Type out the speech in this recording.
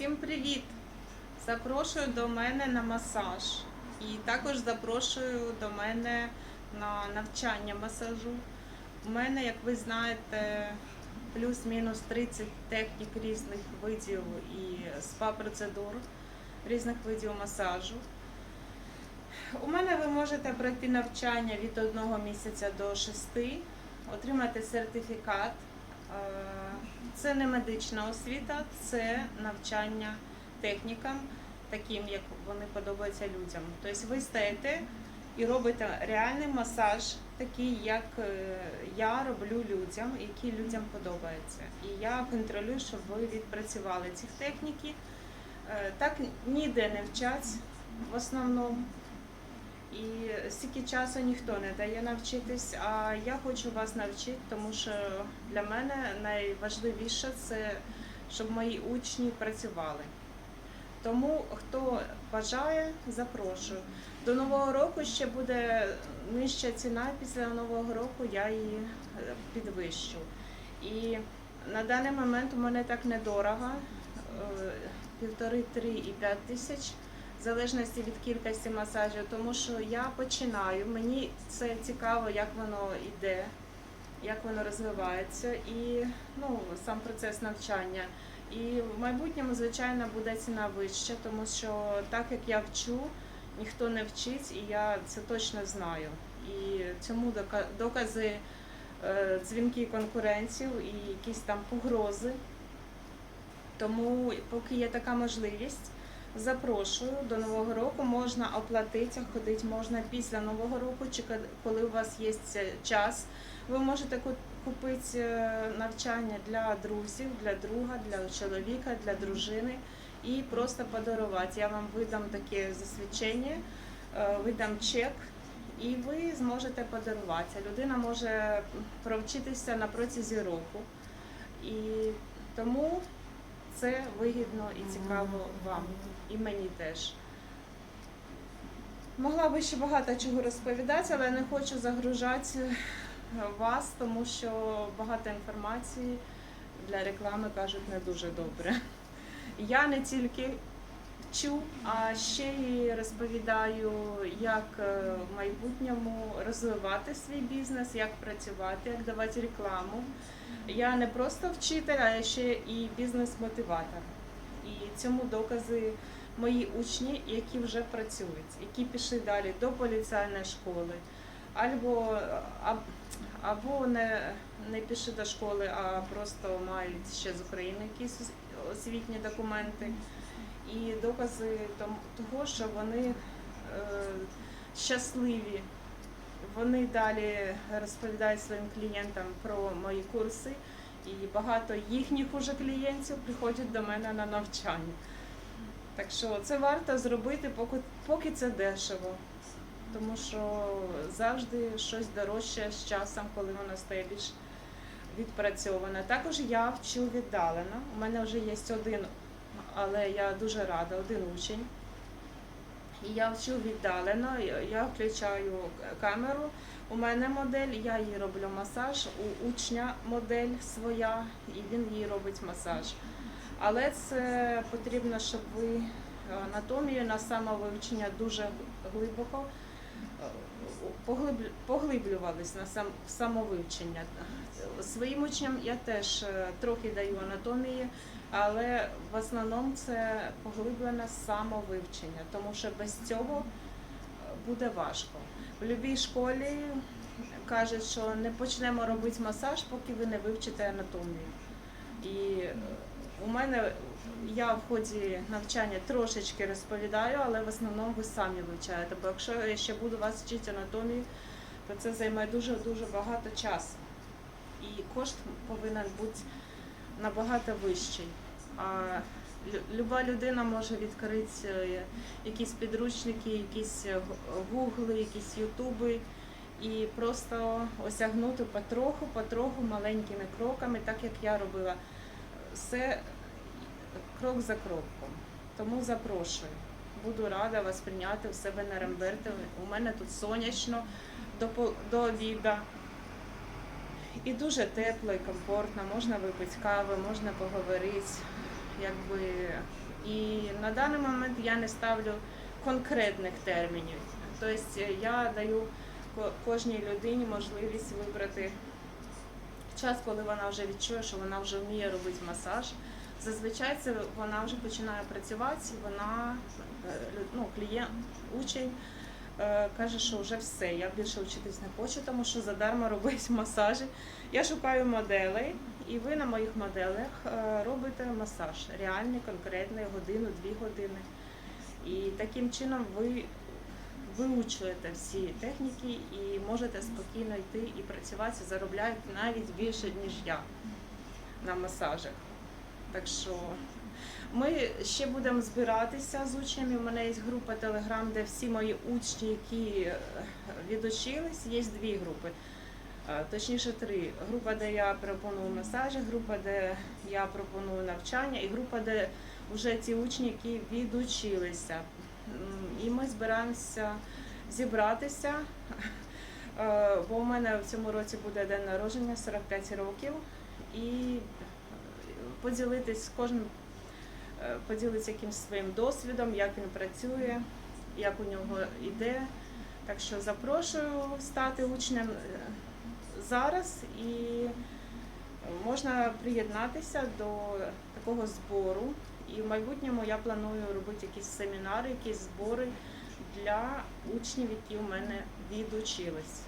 Всім привіт! Запрошую до мене на масаж. І також запрошую до мене на навчання масажу. У мене, як ви знаєте, плюс-мінус 30 технік різних видів і спа-процедур, різних видів масажу. У мене ви можете пройти навчання від одного місяця до шести, отримати сертифікат. Е, Це не медична освіта, це навчання технікам, таким як вони подобаються людям. Тобто ви стаєте і робите реальний масаж, такий, як е, я роблю людям, який людям подобається. І я контролюю, щоб ви відпрацювали ці техніки. Е, Так ніде не вчать в основному. І стільки часу ніхто не дає навчитись, а я хочу вас навчити, тому що для мене найважливіше це, щоб мої учні працювали. Тому хто бажає, запрошую. До нового року ще буде нижча ціна. Після нового року я її е, підвищу. І на даний момент у мене так недорого, е, півтори, три і п'ять тисяч в залежності від кількості масажів, тому що я починаю, мені це цікаво, як воно йде, як воно розвивається, і ну, сам процес навчання. І в майбутньому, звичайно, буде ціна вища, тому що так як я вчу, ніхто не вчить, і я це точно знаю. І цьому дока- докази е, дзвінки конкурентів і якісь там погрози. Тому, поки є така можливість, Запрошую до нового року. Можна оплатити, ходити можна після нового року, чи коли у вас є час. Ви можете купити е, навчання для друзів, для друга, для чоловіка, для дружини і просто подарувати. Я вам видам таке засвідчення, е, видам чек. І ви зможете подарувати. Людина може провчитися на протязі року. І тому це вигідно і цікаво вам, і мені теж. Могла би ще багато чого розповідати, але не хочу загружати вас, тому що багато інформації для реклами кажуть не дуже добре. Я не тільки вчу, а ще й розповідаю, як е, в майбутньому розвивати свій бізнес, як працювати, як давати рекламу. Я не просто вчитель, а я ще і бізнес-мотиватор. І цьому докази мої учні, які вже працюють, які пішли далі до поліціальної школи, або, або не, не пішли до школи, а просто мають ще з України якісь освітні документи. І докази того, що вони е, щасливі вони далі розповідають своїм клієнтам про мої курси, і багато їхніх уже клієнтів приходять до мене на навчання. Так що це варто зробити, поки, поки це дешево. Тому що завжди щось дорожче з часом, коли воно стає більш відпрацьоване. Також я вчу віддалено. У мене вже є один, але я дуже рада, один учень. І я вчу віддалено, я- включаю камеру. У мене модель, я їй роблю масаж, у учня модель своя, і він їй робить масаж. Але це потрібно, щоб ви анатомію на самовивчення дуже глибоко поглиблювались на сам самовивчення. Своїм учням я теж е, трохи даю анатомії, але в основному це поглиблене самовивчення, тому що без цього е, буде важко. В будь-якій школі кажуть, що не почнемо робити масаж, поки ви не вивчите анатомію. І е, у мене я в ході навчання трошечки розповідаю, але в основному ви самі вивчаєте. Бо якщо я ще буду вас вчити анатомію, то це займе дуже дуже багато часу. І кошт повинен бути набагато вищий. А люба людина може відкрити е, якісь підручники, якісь е, гугли, якісь ютуби і просто осягнути потроху, потроху маленькими кроками, так як я робила. Все крок за кроком. Тому запрошую. Буду рада вас прийняти в себе на Ремберти. У мене тут сонячно до, до обіда. І дуже тепло і комфортно, можна випити кави, можна поговорити. Якби І на даний момент я не ставлю конкретних термінів. Тобто я даю кожній людині можливість вибрати час, коли вона вже відчує, що вона вже вміє робити масаж. Зазвичай це вона вже починає працювати, вона е, ну, клієнт, учень е, каже, що вже все, я більше вчитись не хочу, тому що задарма робить масажі. Я шукаю моделей, і ви на моїх моделях е, робите масаж реальний, конкретний, годину-дві години. І таким чином ви виучуєте всі техніки і можете спокійно йти і працювати, заробляєте навіть більше, ніж я на масажах. Так що ми ще будемо збиратися з учнями. У мене є група Телеграм, де всі мої учні, які е, відучились, є дві групи. Е, Точніше, три. Група, де я пропоную масажі, група, де я пропоную навчання, і група, де вже ті учні, які відучилися. І ми збираємося зібратися, е, бо у мене в цьому році буде день народження 45 років, і поділитись кожен е, поділитися якимось своїм досвідом, як він працює, як у нього йде. Так що запрошую стати учнем е, зараз і можна приєднатися до такого збору. І в майбутньому я планую робити якісь семінари, якісь збори для учнів, які у мене відучились.